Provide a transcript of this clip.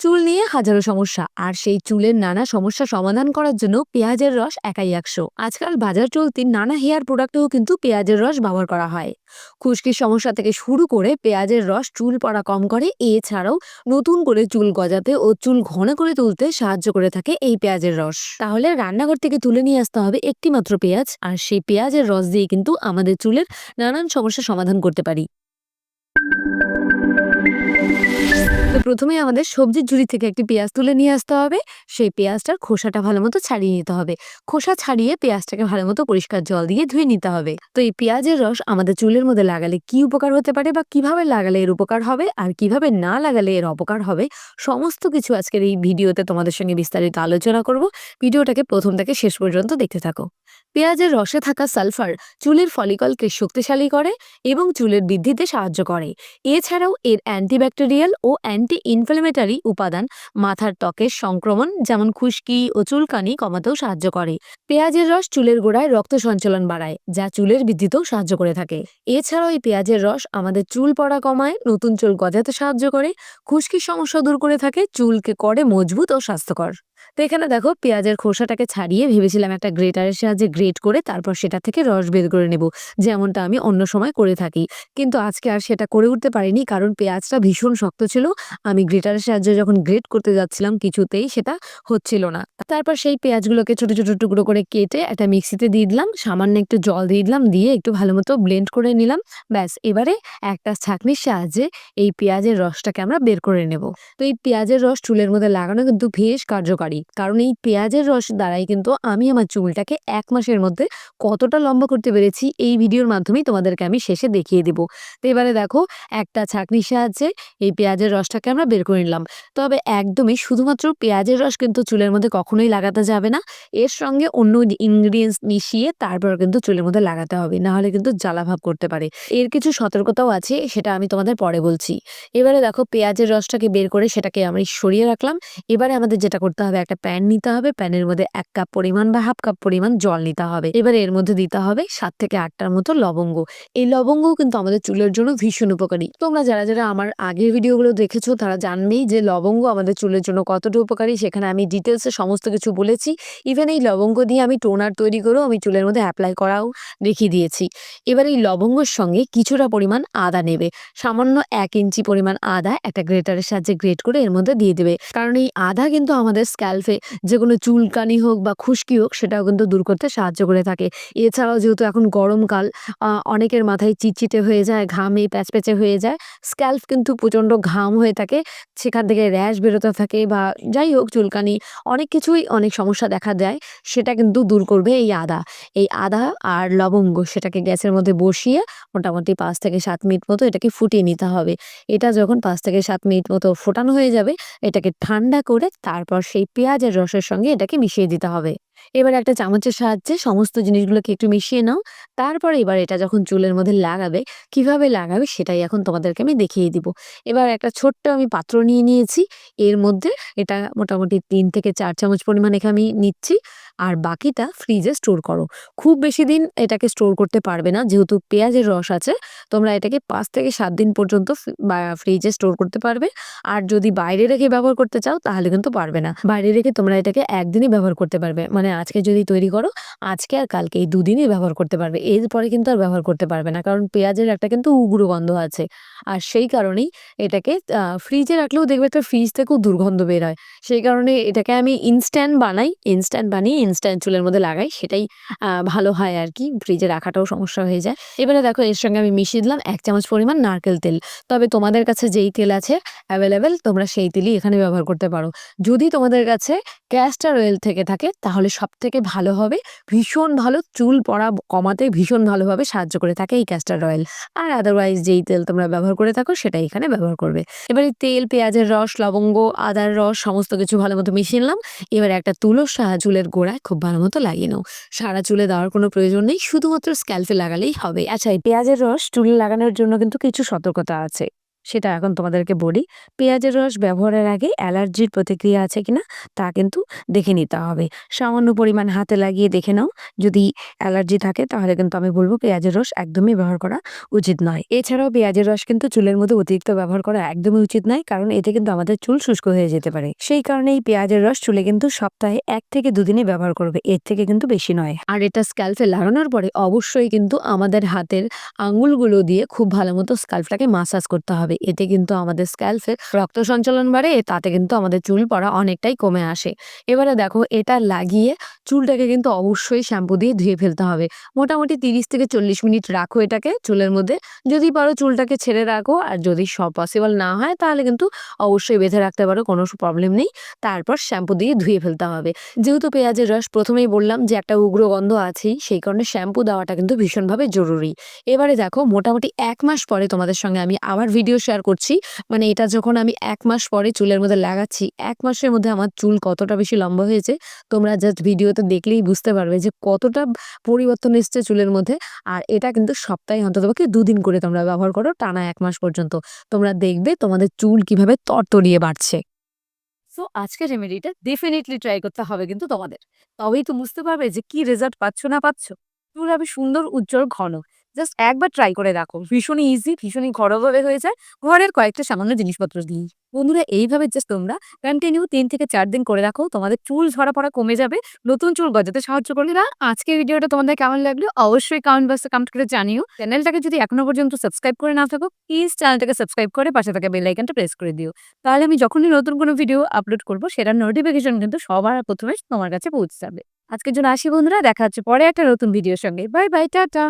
চুল নিয়ে হাজারো সমস্যা, আর সেই চুলের নানা সমস্যা সমাধান করার জন্য পেঁয়াজের রস একাই একশো। আজকাল বাজার চলতি নানা হেয়ার প্রোডাক্টেও কিন্তু পেঁয়াজের রস ব্যবহার করা হয়। খুশকির সমস্যা থেকে শুরু করে পেঁয়াজের রস চুল পড়া কম করে, এছাড়াও নতুন করে চুল গজাতে ও চুল ঘন করে তুলতে সাহায্য করে থাকে এই পেঁয়াজের রস। তাহলে রান্নাঘর থেকে তুলে নিয়ে আসতে হবে একটি মাত্র পেঁয়াজ, আর সেই পেঁয়াজের রস দিয়ে কিন্তু আমাদের চুলের নানান সমস্যা সমাধান করতে পারি। প্রথমে আমাদের সবজির ঝুড়ি থেকে একটি পেঁয়াজ তুলে নিয়ে আসতে হবে। সেই পেঁয়াজটার খোসাটা ভালো মতো ছাড়িয়ে নিতে হবে। খোসা ছাড়িয়ে পেঁয়াজটাকে ভালো মতো পরিষ্কার জল দিয়ে ধুয়ে নিতে হবে। তো এই পেঁয়াজের রস আমাদের চুলের মধ্যে লাগালে কি উপকার হতে পারে বা কীভাবে লাগালে এর উপকার হবে আর কীভাবে না লাগালে এর অপকার হবে সমস্ত কিছু আজকের এই ভিডিওতে তোমাদের সঙ্গে বিস্তারিত আলোচনা করব। ভিডিওটাকে প্রথম থেকে শেষ পর্যন্ত দেখতে থাকো। পেঁয়াজের রসে থাকা সালফার চুলের ফলিকলকে শক্তিশালী করে এবং চুলের বৃদ্ধিতে সাহায্য করে। এছাড়াও এর অ্যান্টিব্যাকটেরিয়াল ও অ্যান্টি ইনফ্লামেটারি উপাদান মাথার ত্বকের সংক্রমণ, যেমন খুশকি ও চুলকানি কমাতেও সাহায্য করে। পেঁয়াজের রস চুলের গোড়ায় রক্ত সঞ্চালন বাড়ায়, যা চুলের বৃদ্ধিতেও সাহায্য করে থাকে। এছাড়াও এই পেঁয়াজের রস আমাদের চুল পড়া কমায়, নতুন চুল গজাতে সাহায্য করে, খুশকির সমস্যা দূর করে থাকে, চুলকে করে মজবুত ও স্বাস্থ্যকর। তো এখানে দেখো পেঁয়াজের খোসাটাকে ছাড়িয়ে ভেবেছিলাম একটা গ্রেটারের সাহায্যে গ্রেট করে তারপর সেটা থেকে রস বের করে নেব, যেমনটা আমি অন্য সময় করে থাকি। কিন্তু আজকে আর সেটা করে উঠতে পারিনি, কারণ পেঁয়াজটা ভীষণ শক্ত ছিল। আমি গ্রেটারের সাহায্যে যখন গ্রেট করতে যাচ্ছিলাম কিছুতেই সেটা হচ্ছিল না। তারপর সেই পেঁয়াজগুলোকে ছোট ছোট টুকরো করে কেটে একটা মিক্সিতে দিয়ে দিলাম, সামান্য একটু জল দিয়ে দিলাম, দিয়ে একটু ভালো মতো ব্লেন্ড করে নিলাম। ব্যাস, এবারে একটা ছাঁকনির সাহায্যে এই পেঁয়াজের রসটাকে আমরা বের করে নেব। তো এই পেঁয়াজের রস চুলের মধ্যে লাগানো কিন্তু বেশ কার্যকারী। কারণ এই পেঁয়াজের রস দ্বারাই কিন্তু আমি আমার চুলটাকে এক মাসের মধ্যে কতটা লম্বা করতে পেরেছি, এই ভিডিওর মাধ্যমেই তোমাদেরকে আমি শেষে দেখিয়ে দেবো। তো এবারে দেখো, একটা ছাঁকনির সাহায্যে এই পেঁয়াজের রসটাকে আমরা বের করে নিলাম। তবে একদমই শুধুমাত্র পেঁয়াজের রস কিন্তু চুলের মধ্যে কখনোই লাগাতে যাবে না। এর সঙ্গে অন্য ইনগ্রিডিয়েন্টস মিশিয়ে তারপর কিন্তু চুলের মধ্যে লাগাতে হবে না হলে কিন্তু জ্বালাভাব করতে পারে। এর কিছু সতর্কতাও আছে, সেটা আমি তোমাদের পরে বলছি। এবারে দেখো, পেঁয়াজের রসটাকে বের করে সেটাকে আমি সরিয়ে রাখলাম। এবারে আমাদের যেটা করতে হবে একটা প্যান নিতে হবে প্যানের মধ্যে এক কাপ পরিমাণ বা হাফ কাপ পরিমাণ জল নিতে হবে। এবার এর মধ্যে দিতে হবে সাত থেকে আটটার মতো লবঙ্গ। এই লবঙ্গ কিন্তু আমাদের চুলের জন্য ভীষণ উপকারী। তোমরা যারা যারা আমার আগের ভিডিওগুলো দেখেছ, তারা জানবেই যে লবঙ্গ আমাদের চুলের জন্য কতটা উপকারী। সেখানে আমি ডিটেলসে সমস্ত কিছু বলেছি। ইভেন এই লবঙ্গ দিয়ে আমি টোনার তৈরি করেও আমি চুলের মধ্যে অ্যাপ্লাই করাও দেখিয়ে দিয়েছি। এবার এই লবঙ্গর সঙ্গে কিছুটা পরিমাণ আদা নেবে। সামান্য এক ইঞ্চি পরিমাণ আদা একটা গ্রেটারের সাহায্যে গ্রেট করে এর মধ্যে দিয়ে দেবে। কারণ এই আদা কিন্তু আমাদের স্ক্যাল্পে যে কোনো চুলকানি হোক বা খুশকি হোক, সেটাও কিন্তু দূর করতে সাহায্য করে থাকে। এছাড়াও যেহেতু এখন গরমকাল অনেকের মাথায় চিটচিটে হয়ে যায়, ঘামে, প্যাচপ্যাচে হয়ে যায়, স্ক্যাল্প কিন্তু প্রচণ্ড ঘাম হয়ে থাকে, সেখান থেকে র্যাশ বেরোতে থাকে বা যাই হোক চুলকানি, অনেক কিছুই অনেক সমস্যা দেখা দেয়, সেটা কিন্তু দূর করবে এই আদা। এই আদা আর লবঙ্গ সেটাকে গ্যাসের মধ্যে বসিয়ে মোটামুটি পাঁচ থেকে সাত মিনিট মতো এটাকে ফুটিয়ে নিতে হবে। এটা যখন পাঁচ থেকে সাত মিনিট মতো ফোটানো হয়ে যাবে, এটাকে ঠান্ডা করে তারপর সেই পেঁয়াজের রসের সঙ্গে এটাকে মিশিয়ে দিতে হবে। এবার একটা চামচের সাহায্যে সমস্ত জিনিসগুলোকে একটু মিশিয়ে নাও। তারপর এবার এটা যখন চুলের মধ্যে লাগাবে, কীভাবে লাগাবে সেটাই এখন তোমাদেরকে আমি দেখিয়ে দিব। এবার একটা ছোট্ট আমি পাত্র নিয়ে নিয়েছি। এর মধ্যে এটা মোটামুটি তিন থেকে চার চামচ পরিমাণ এখানে আমি নিচ্ছি। আর বাকিটা ফ্রিজে স্টোর করো। খুব বেশি দিন এটাকে স্টোর করতে পারবে না। যেহেতু পেঁয়াজের রস আছে, তোমরা এটাকে পাঁচ থেকে সাত দিন পর্যন্ত ফ্রিজে স্টোর করতে পারবে। আর যদি বাইরে রেখে ব্যবহার করতে চাও তাহলে কিন্তু পারবে না। বাইরে রেখে তোমরা এটাকে একদিনই ব্যবহার করতে পারবে। মানে আজকে যদি তৈরি করো, আজকে আর কালকে এই দুদিনই ব্যবহার করতে পারবে। এরপরে কিন্তু আর ব্যবহার করতে পারবে না। কারণ পেঁয়াজের একটা কিন্তু উগ্র গন্ধ আছে। আর সেই কারণেই এটাকে ফ্রিজে রাখলেও দেখবে একটা ফ্রিজ থেকেও দুর্গন্ধ বের হয়। সেই কারণে এটাকে আমি ইনস্ট্যান্ট বানাই। ইনস্ট্যান্ট বানিয়ে ইনস্ট্যান্ট চুলের মধ্যে লাগাই। সেটাই ভালো হয় আর কি। ফ্রিজে রাখাটাও সমস্যা হয়ে যায়। এবারে দেখো, এর সঙ্গে আমি মিশিয়ে দিলাম এক চামচ পরিমাণ নারকেল তেল। তবে তোমাদের কাছে যেই তেল আছে অ্যাভেলেবেল তোমরা সেই তেলই এখানে ব্যবহার করতে পারো। যদি তোমাদের কাছে ক্যাস্টার অয়েল থেকে থাকে, তাহলে সব থেকে ভালো হবে ভীষণ ভালো চুল পড়া কমাতে ভীষণ ভালোভাবে সাহায্য করে থাকে এই ক্যাস্টার অয়েল আর আদারওয়াইজ যেই তেল তোমরা ব্যবহার করে থাকো সেটাই এখানে ব্যবহার করবে। এবারে তেল, পেঁয়াজের রস, লবঙ্গ, আদার রস সমস্ত কিছু ভালো মতো মিশিয়ে নিলাম। এবার একটা তুলো চুলের গোড়ায় খুব ভালো মতো লাগিয়ে নাও। সারা চুলে দেওয়ার কোনো প্রয়োজন নেই, শুধুমাত্র স্ক্যাল্পে লাগালেই হবে। আচ্ছা এই পেঁয়াজের রস চুলে লাগানোর জন্য কিন্তু কিছু সতর্কতা আছে। সেটা এখন তোমাদেরকে বলি। পেঁয়াজের রস ব্যবহারের আগে অ্যালার্জির প্রতিক্রিয়া আছে কিনা তা কিন্তু দেখে নিতে হবে। সামান্য পরিমাণ হাতে লাগিয়ে দেখে নাও। যদি অ্যালার্জি থাকে তাহলে কিন্তু আমি বলব পেঁয়াজের রস একদমই ব্যবহার করা উচিত নয়। এছাড়াও পেঁয়াজের রস কিন্তু চুলের মধ্যে অতিরিক্ত ব্যবহার করা একদমই উচিত নয় কারণ এতে কিন্তু আমাদের চুল শুষ্ক হয়ে যেতে পারে। সেই কারণে এই পেঁয়াজের রস চুলে কিন্তু সপ্তাহে এক থেকে দুদিনে ব্যবহার করবে। এর থেকে কিন্তু বেশি নয়। আর এটা স্ক্যাল্পে লাগানোর পরে অবশ্যই কিন্তু আমাদের হাতের আঙুলগুলো দিয়ে খুব ভালো মতো স্ক্যাল্পটাকে মাসাজ করতে হবে। এতে কিন্তু আমাদের স্ক্যাল্পে রক্ত সঞ্চালন বাড়ে, তাতে কিন্তু আমাদের চুল পড়া অনেকটাই কমে আসে। এবারে দেখো, এটা লাগিয়ে চুলটাকে কিন্তু অবশ্যই শ্যাম্পু দিয়ে ধুয়ে ফেলতে হবে। মোটামুটি তিরিশ থেকে চল্লিশ মিনিট রাখো এটাকে চুলের মধ্যে। যদি পারো চুলটাকে ছেড়ে রাখো, আর যদি সব পসিবল না হয়, তাহলে কিন্তু অবশ্যই বেঁধে রাখতে পারো, কোনো প্রবলেম নেই। তারপর শ্যাম্পু দিয়ে ধুয়ে ফেলতে হবে। যেহেতু পেঁয়াজের রস প্রথমেই বললাম যে, একটা উগ্র গন্ধ আছেই, সেই কারণে শ্যাম্পু দেওয়াটা কিন্তু ভীষণভাবে জরুরি। এবারে দেখো, মোটামুটি এক মাস পরে তোমাদের সঙ্গে আমি আবার ভিডিও শেয়ার করছি। মানে এটা যখন আমি এক মাস পরে চুলের মধ্যে লাগাচ্ছি, এক মাসের মধ্যে আমার চুল কতটা বেশি লম্বা হয়েছে, তোমরা জাস্ট ভিডিওতে দেখলেই বুঝতে পারবে যে কতটা পরিবর্তন এসছে চুলের মধ্যে। আর এটা কিন্তু সপ্তাহে অন্ততপক্ষে দুদিন করে তোমরা ব্যবহার করো, টানা এক মাস পর্যন্ত। তোমরা দেখবে তোমাদের চুল কীভাবে তরতরিয়ে বাড়ছে। সো আজকের রেমেডিটা ডেফিনেটলি ট্রাই করতে হবে কিন্তু তোমাদের। তবেই তো বুঝতে পারবে যে কি রেজাল্ট পাচ্ছ না পাচ্ছ। চুল হবে সুন্দর, উজ্জ্বল, ঘন। জাস্ট একবার ট্রাই করে দেখো। ভীষণই ইজি ভীষণই ঘরোয়াভাবে হয়ে যায়। ঘরের কয়েকটা সামান্য জিনিসপত্র দিয়ে বন্ধুরা, এইভাবে জাস্ট তোমরা কন্টিনিউ তিন থেকে চার দিন করে রাখো তোমাদের চুল ঝরা পড়া কমে যাবে। নতুন চুল গজাতে সাহায্য করবে। না আজকের ভিডিওটা তোমাদের কেমন লাগল? অবশ্যই কমেন্ট বক্সে কমেন্ট করে জানিও। চ্যানেলটাকে যদি এখনও পর্যন্ত সাবস্ক্রাইব করে না থাকো প্লিজ চ্যানেলটাকে সাবস্ক্রাইব করে পাশে থাকা বেল আইকনটা প্রেস করে দিও। তাহলে আমি যখনই নতুন কোনো ভিডিও আপলোড করব, সেটার নোটিফিকেশন কিন্তু সবার প্রথমে তোমার কাছে পৌঁছে যাবে। আজকের জন্য আসি বন্ধুরা, দেখা হচ্ছে পরে একটা নতুন ভিডিওর সঙ্গে। Bye bye tata